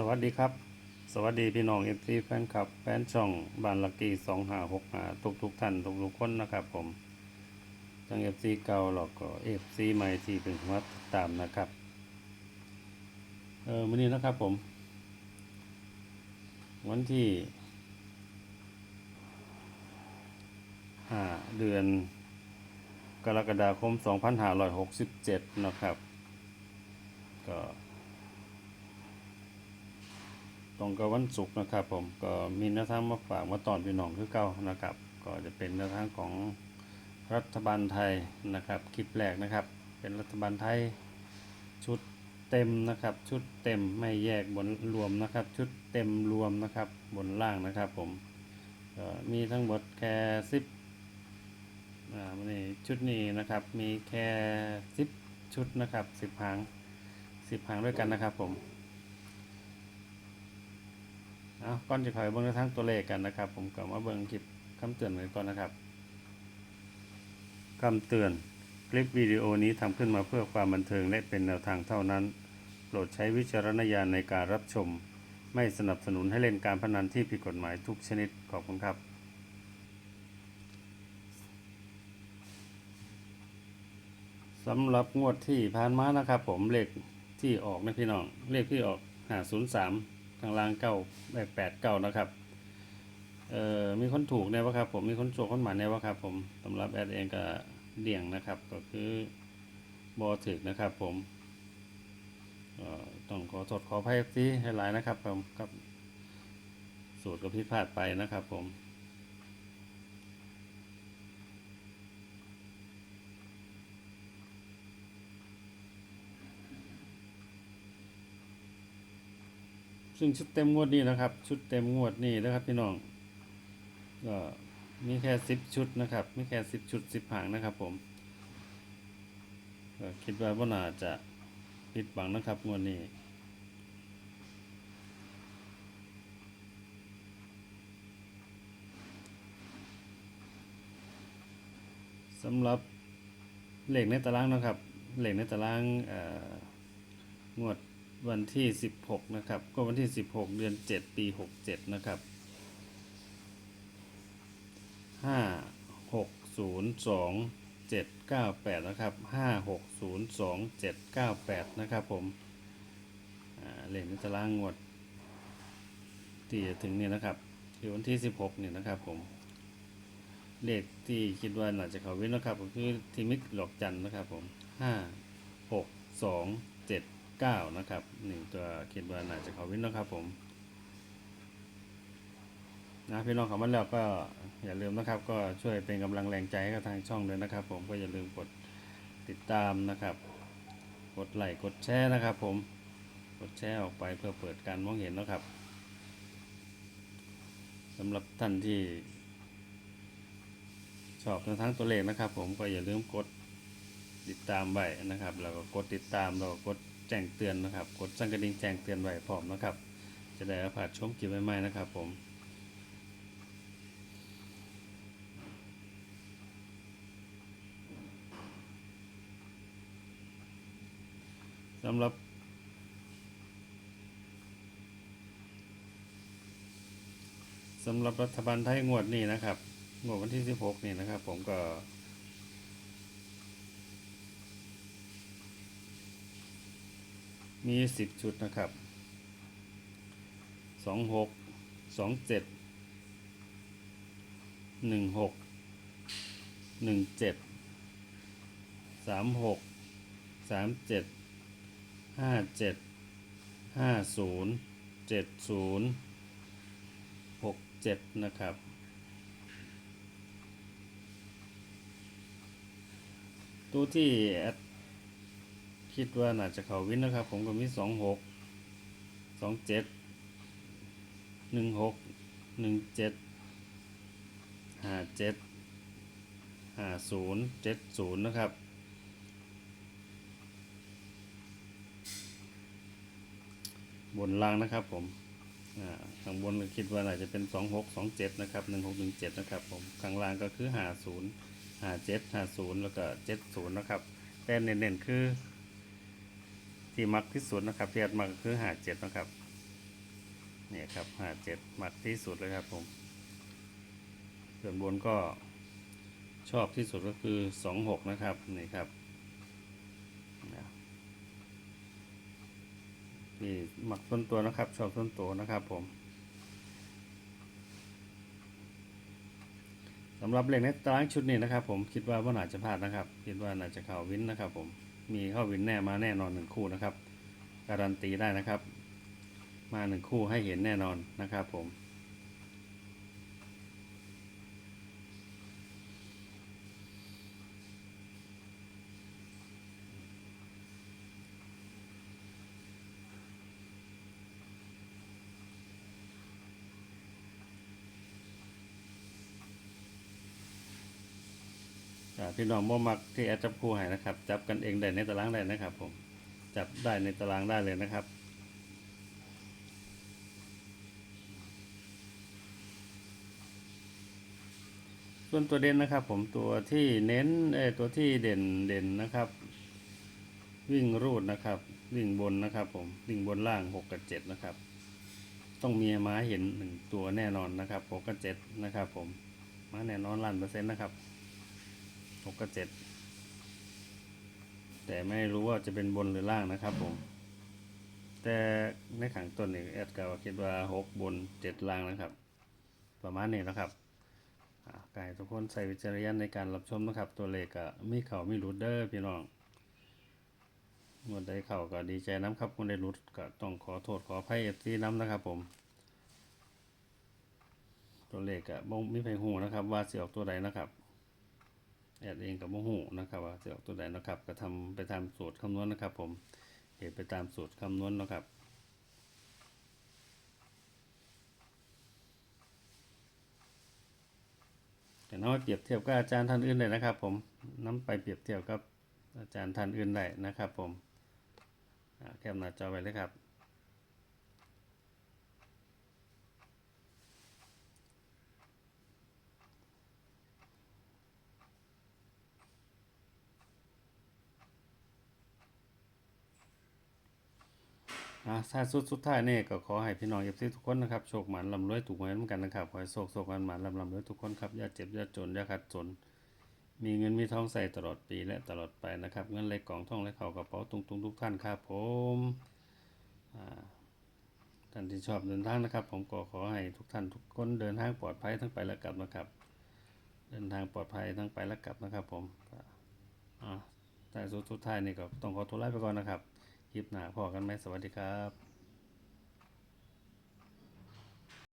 สวัสดีครับ สวัสดีพี่น้องเอฟซีแฟนคลับแฟนช่องบานลักกี้สองหาหกหาทุกทุกท่านทุกทุกคนนะครับผมทั้งเอฟซีเก่าแล้วก็เอฟซีใหม่ที่เป็นมาติดตามนะครับเออวันนี้นะครับผม วันที่ห้าเดือนกรกฎาคม 2567 นะครับ ก็ ตรงกับวันศุกร์นะครับ ผมก็มีแนวทางมาฝากมาตอนพี่น้องคือเก่านะครับ ก็จะเป็นแนวทางของรัฐบาลไทยนะครับคลิปแรกนะครับ เป็นรัฐบาลไทยชุดเต็มนะครับ ชุดเต็มไม่แยกบนรวมนะครับ ชุดเต็มรวมนะครับ บนล่างนะครับ ผมก็มีทั้งหมดแค่สิบอ่านี่ชุดนี้นะครับมีแค่สิบชุดนะครับสิบหางสิบหางด้วยกันนะครับผม เอาก่อนจะคอยเบิ่งในทางตัวเลขกันนะครับ ผมก็มาเบิ่งคลิปคำเตือนกันก่อนนะครับคำเตือนคลิปวิดีโอนี้ทำขึ้นมาเพื่อความบันเทิงและเป็นแนวทางเท่านั้น โปรดใช้วิจารณญาณในการรับชม ไม่สนับสนุนให้เล่นการพนันที่ผิดกฎหมายทุกชนิดขอบคุณครับสำหรับงวดที่ผ่านมานะครับ ผมเลขที่ออกนะพี่น้องเลขที่ออกหาศูนย์สาม ทางล่างเก้าแบบแปดเก้านะครับเอ่อมีคนถูกแน่วะครับผมมีคนโชคคนหมายแน่วะครับผมสำหรับแอดเองก็เดี่ยงนะครับ ก็คือบอถึกนะครับ ผมเอ่อต้องขอสดขอภัยที่ให้หลายนะครับผมกับสูตรก็พิพาทไปนะครับผม ซึ่งชุดเต็มงวดนี้นะครับ ชุดเต็มงวดนี้นะครับพี่น้องก็มีแค่สิบชุดนะครับ มีแค่สิบชุดสิบหางนะครับ ผมก็คิดว่าว่าน่าจะผิดหวังนะครับงวดนี้สำหรับเลขในตารางนะครับเลขในตารางเอ่องวด วันที่16นะครับ ก็วันที่16เดือน7ปี67นะครับ5 6 0 2 7 9 8นะครับ5 6 0 2 7 9 8นะครับผมอ่าเลขในตารางงวดที่จะถึงนี่นะครับคือวันที่16นี่ยนะครับผมเลขที่คิดว่าน่าจะเข้าวินนะครับก็คือทีมิตหลอกจันนะครับผมห้าหกสองเจ็ด เก้านะครับนี่ตัวคิดว่าน่าจะเขาวินนะครับผมนะพี่น้องเขามาแล้วก็อย่าลืมนะครับ ก็ช่วยเป็นกำลังแรงใจให้กับทางช่องด้วยนะครับ ผมก็อย่าลืมกดติดตามนะครับ กดไลค์กดแชร์นะครับ ผมกดแชร์ออกไปเพื่อเปิดการมองเห็นนะครับสำหรับท่านที่ชอบทั้งตัวเลขนะครับ ผมก็อย่าลืมกดติดตามไว้นะครับ แล้วก็กดติดตามแล้วก็กด แจ้งเตือนนะครับ กดสั่นกระดิ่งแจ้งเตือนไว้พร้อมนะครับ จะได้อัปเดตชมคลิปใหม่ๆนะครับผมสำหรับสำหรับรัฐบาลไทยงวดนี้นะครับ งวดวันที่ 16 นี่นะครับ ผมก็ มี10ชุดนะครับ26 27 16 17 36 37 57 50 70 67นะครับ ตัวที่แอด คิดว่าน่าจะเขาวินนะครับ ผมก็มีสองหกสองเจ็ดหนึ่งหกหนึ่งเจ็ดห้าเจ็ดห้าศูนย์เจ็ดศูนย์นะครับบนล่างนะครับผมข้างบนคิดว่าน่าจะเป็น 2 6 2 7 นะครับ 1 6 1 7 นะครับผม ข้างล่างก็คือ 50 57 50 แล้วก็ 70 นะครับ แต่เน้นๆคือ ที่มักที่สุดนะครับที่อัดมักคือ57นะครับเนี่ยครับหาเจ็ดมักที่สุดเลยครับผมส่วนบนก็ชอบที่สุดก็คือสองหกนะครับนี่ครับนี่หมักต้นตัวนะครับ ชอบต้นตัวนะครับผมสำหรับเลขในตารางชุดนี้นะครับ ผมคิดว่าว่าน่าจะพลาดนะครับ คิดว่าน่าจะเข้าวินนะครับผม มีเข้าวินแน่มาแน่นอนหนึ่งคู่นะครับ การันตีได้นะครับ มาหนึ่งคู่ให้เห็นแน่นอนนะครับผม พี่น้องบ่มักที่แอดจับคู่ให้นะครับ จับกันเองได้ในตารางได้นะครับ ผม จับได้ในตารางได้เลยนะครับส่วนตัวเด่นนะครับ ผมตัวที่เน้นเออตัวที่เด่นเด่นนะครับ วิ่งรูดนะครับ วิ่งบนนะครับ ผมวิ่งบนล่างหกกับเจ็ดนะครับ ต้องมีม้าเห็นหนึ่งตัวแน่นอนนะครับหกกับเจ็ดนะครับ ผมม้าแน่นอนล้านเปอร์เซ็นต์นะครับ หกกับเจ็ดแต่ไม่รู้ว่าจะเป็นบนหรือล่างนะครับผม แต่ในขังต้นนี่แอดก็คิดว่าหกบนเจ็ดล่างนะครับ ประมาณนี้นะครับกายทุกคนใส่วิจารณญาณในการรับชมนะครับ ตัวเลขก็มีเข่ามีรูดเดอร์พี่น้องงวดได้เข่าก็ดีใจน้ำครับคนได้รุดก็ต้องขอโทษขออภัยเอฟซีน้ำนะครับ ผม ตัวเลขก็บ่มีไผหูนะครับ ว่าสิออกตัวใดนะครับ แอดเองกับโมโหนะครับว่าจะออกตัวใดนะครับก็ทำไปตามสูตรคำนวณนะครับ ผมเหตุไปตามสูตรคำนวณนะครับแต่น้องเปรียบเทียบกับอาจารย์ท่านอื่นได้นะครับ ผมน้ำไปเปรียบเทียบกับอาจารย์ท่านอื่นได้นะครับ ผมแคปหน้าจอไว้เลยครับ อ่าถ้าสุดสุดท้ายนี่ก็ขอให้พี่น้องเอฟซีทุกคนนะครับโชคหมันลำรวยถูกหวยเหมือนกันนะครับขอให้โชคโชคมันหมันลำลำรวยทุกคนครับอย่าเจ็บอย่าจนอย่าขัดจนมีเงินมีทองใส่ตลอดปีและตลอดไปนะครับ เงินไหลกล่องท่องไหลเข่ากระเป๋าตุงตุงทุกท่านครับผมอ่าท่านที่ชอบเดินทางนะครับ ผมก็ขอให้ทุกท่านทุกคนเดินทางปลอดภัยทั้งไปและกลับนะครับ เดินทางปลอดภัยทั้งไปและกลับนะครับ ผมอ่าแต่สุดสุดท้ายนี่ก็ต้องขอตัวลาไปก่อนนะครับ คลิปหน้าพอกันไหมสวัสดีครับ